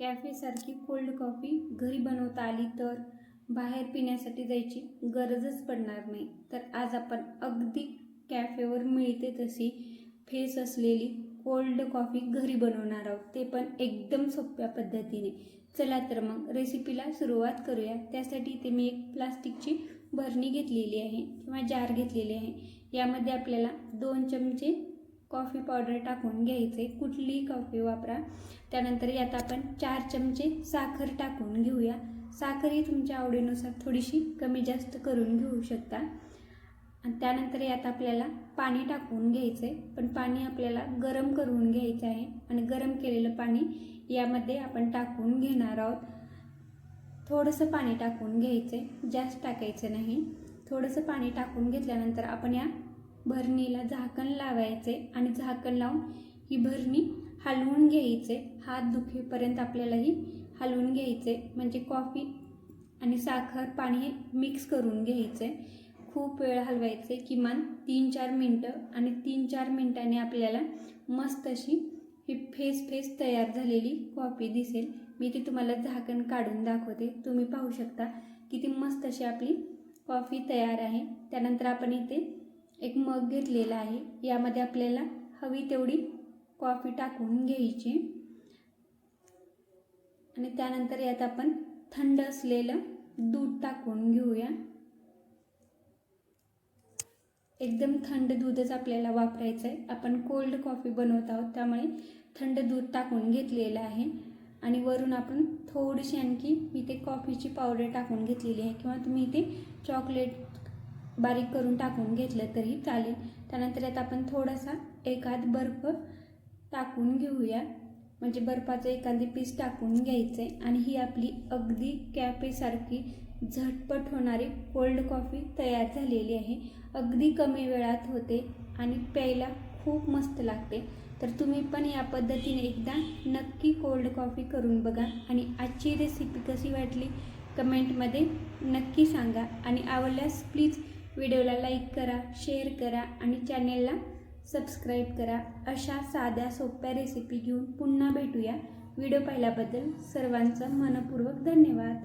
कॅफेसारखी cold coffee घरी बनवता आली तर बाहेर पिण्यासाठी जायची गरजच पडणार नाही. तर आज आपण अगदी कॅफेवर मिळते तशी फेस असलेली कोल्ड कॉफी घरी बनवणार आहोत. ते पण एकदम सोप्या पद्धतीने. चला तर मग रेसिपीला सुरुवात करूया. त्यासाठी इथे मी एक प्लास्टिकची भरणी घेतलेली आहे किंवा जार घेतलेली आहे. यामध्ये आपल्याला दोन चमचे कॉफी पावडर टाकून घ्यायचे. कुठलीही कॉफी वापरा. त्यानंतर यात आपण चार चमचे साखर टाकून घेऊया. साखर ही तुमच्या आवडीनुसार थोडीशी कमी जास्त करून घेऊ शकता. आणि त्यानंतर यात आपल्याला पाणी टाकून घ्यायचं. आहे पण पाणी आपल्याला गरम करून घ्यायचं आहे. आणि गरम केलेलं पाणी यामध्ये आपण टाकून घेणार आहोत. थोडंसं पाणी टाकून घ्यायचं. आहे जास्त टाकायचं नाही. थोडंसं पाणी टाकून घेतल्यानंतर आपण या भरणीला झाकण लावायचे आणि झाकण लावून ही भरणी हलवून घ्यायचे. हात दुखेपर्यंत आपल्याला ही हलवून घ्यायचे. म्हणजे कॉफी आणि साखर पाणी हे मिक्स करून घ्यायचे. खूप वेळ हलवायचे. किमान तीन चार मिनटं आणि तीन चार मिनटांनी आपल्याला मस्त अशी ही फेस फेस तयार झालेली कॉफी दिसेल. मी ती तुम्हाला झाकण काढून दाखवते. तुम्ही पाहू शकता किती मस्त अशी आपली कॉफी तयार आहे. त्यानंतर आपण इथे एक मग घेतलेला आहे. यामध्ये आपल्याला हवी तेवढी कॉफी टाकून घ्यायची. आणि त्यानंतर यात आपण थंड असलेलं दूध टाकून घेऊया. एकदम थंड दूधच आपल्याला वापरायचं आहे आपण कोल्ड कॉफी बनवत आहोत त्यामुळे थंड दूध टाकून घेतलेलं आहे. आणि वरून आपण थोडीशी आणखी मी ते कॉफीची पावडर टाकून घेतलेली आहे. किंवा तुम्ही इथे चॉकलेट बारीक करून टाकून घेतलं तरी चालेल. त्यानंतर यात आपण थोडासा एखाद बर्फ टाकून घेऊया. म्हणजे बर्फाचं एखादी पीस टाकून घ्यायचं आहे आणि ही आपली अगदी कॅफेसारखी झटपट होणारी कोल्ड कॉफी तयार झालेली आहे. अगदी कमी वेळात होते आणि प्यायला खूप मस्त लागते. तर तुम्ही पण या पद्धतीने एकदा नक्की कोल्ड कॉफी करून बघा. आणि आजची रेसिपी कशी वाटली? कमेंटमध्ये नक्की सांगा. आणि आवडल्यास प्लीज व्हिडिओला लाईक करा शेअर करा आणि चॅनेलला सबस्क्राईब करा. अशा साध्या सोप्या रेसिपी घेऊन पुन्हा भेटूया. व्हिडिओ पाहिल्याबद्दल सर्वांचा मनपूर्वक धन्यवाद.